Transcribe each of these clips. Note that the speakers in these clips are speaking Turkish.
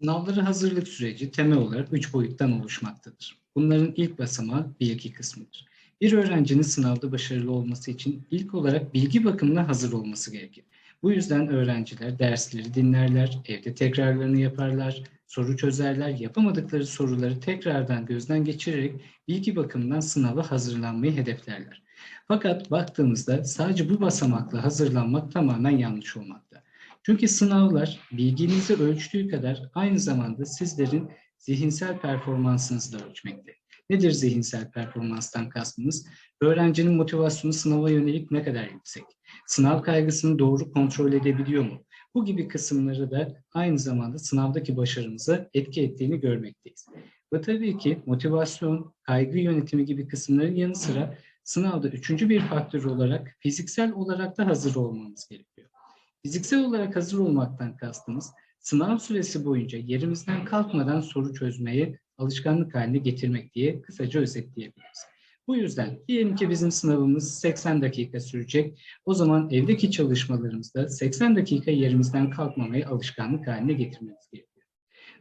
Sınavlara hazırlık süreci temel olarak üç boyuttan oluşmaktadır. Bunların ilk basamağı bilgi kısmıdır. Bir öğrencinin sınavda başarılı olması için ilk olarak bilgi bakımına hazır olması gerekir. Bu yüzden öğrenciler dersleri dinlerler, evde tekrarlarını yaparlar, soru çözerler, yapamadıkları soruları tekrardan gözden geçirerek bilgi bakımından sınava hazırlanmayı hedeflerler. Fakat baktığımızda sadece bu basamakla hazırlanmak tamamen yanlış olmakta. Çünkü sınavlar bilginizi ölçtüğü kadar aynı zamanda sizlerin zihinsel performansınızı da ölçmekte. Nedir zihinsel performanstan kastımız? Öğrencinin motivasyonu sınava yönelik ne kadar yüksek? Sınav kaygısını doğru kontrol edebiliyor mu? Bu gibi kısımları da aynı zamanda sınavdaki başarımıza etki ettiğini görmekteyiz. Ve tabii ki motivasyon, kaygı yönetimi gibi kısımların yanı sıra sınavda üçüncü bir faktör olarak fiziksel olarak da hazır olmamız gerekiyor. Fiziksel olarak hazır olmaktan kastımız sınav süresi boyunca yerimizden kalkmadan soru çözmeyi alışkanlık haline getirmek diye kısaca özetleyebiliriz. Bu yüzden diyelim ki bizim sınavımız 80 dakika sürecek. O zaman evdeki çalışmalarımızda 80 dakika yerimizden kalkmamayı alışkanlık haline getirmemiz gerekiyor.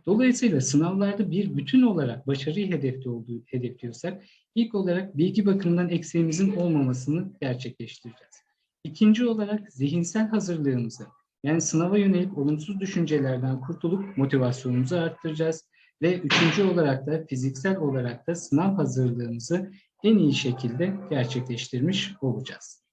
Dolayısıyla sınavlarda bir bütün olarak başarıyı hedefli olduğu, hedefliyorsak ilk olarak bilgi bakımından eksiğimizin olmamasını gerçekleştireceğiz. İkinci olarak zihinsel hazırlığımızı yani sınava yönelik olumsuz düşüncelerden kurtulup motivasyonumuzu arttıracağız. Ve üçüncü olarak da fiziksel olarak da sınav hazırlığımızı en iyi şekilde gerçekleştirmiş olacağız.